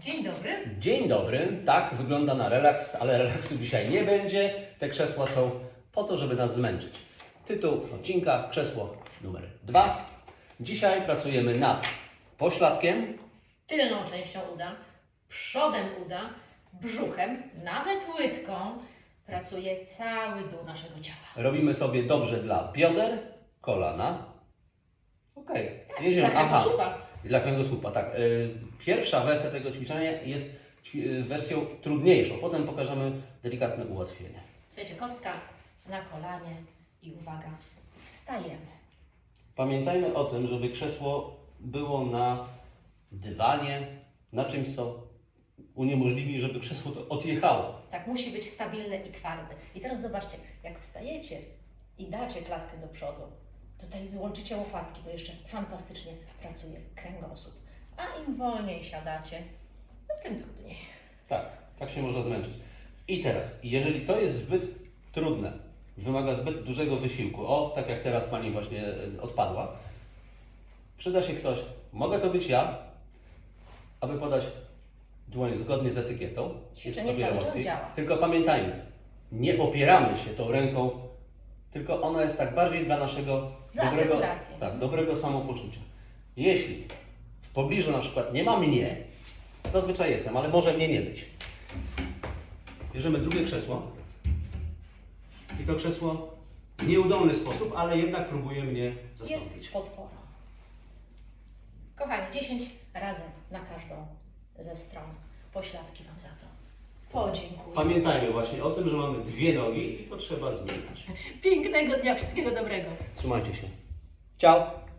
Dzień dobry. Dzień dobry, tak wygląda na relaks, ale relaksu dzisiaj nie będzie. Te krzesła są po to, żeby nas zmęczyć. Tytuł odcinka krzesło numer dwa. Dzisiaj pracujemy nad pośladkiem, Tylną częścią uda, przodem uda, brzuchem, nawet łydką pracuje cały dół naszego ciała. robimy sobie dobrze dla bioder, kolana. Okej, Tak, jedziemy. Aha. Dla kręgosłupa, tak. Y, Pierwsza wersja tego ćwiczenia jest y, wersją trudniejszą. Potem pokażemy delikatne ułatwienie. Słuchajcie, kostka na kolanie i uwaga, wstajemy. Pamiętajmy o tym, żeby krzesło było na dywanie, na czymś, co uniemożliwi, żeby krzesło to odjechało. Tak, musi być stabilne i twarde. I teraz zobaczcie, jak wstajecie i dacie klatkę do przodu, tutaj złączycie łopatki, to jeszcze fantastycznie pracuje kręgosłup. A im wolniej siadacie, no tym trudniej. Tak, tak się można zmęczyć. I teraz, jeżeli to jest zbyt trudne, wymaga zbyt dużego wysiłku, o, tak jak teraz Pani właśnie e, odpadła, przyda się ktoś, mogę to być ja, aby podać dłoń zgodnie z etykietą. Ćwiczenie o wiele cały czas łatwiej. działa. Tylko pamiętajmy, nie opieramy się tą ręką, tylko ona jest tak bardziej dla naszego Dla dobrego, asekuracji. tak, dobrego samopoczucia. Jeśli w pobliżu na przykład nie ma mnie, zazwyczaj jestem, ale może mnie nie być. Bierzemy drugie krzesło i to krzesło w nieudolny sposób, ale jednak próbuje mnie zastąpić. Jest podporą. Kochani, 10 razy na każdą ze stron. Pośladki Wam za to podziękuję. Pamiętajmy właśnie o tym, że mamy dwie nogi i to trzeba zmieniać. Pięknego dnia, wszystkiego dobrego. Trzymajcie się. Ciao!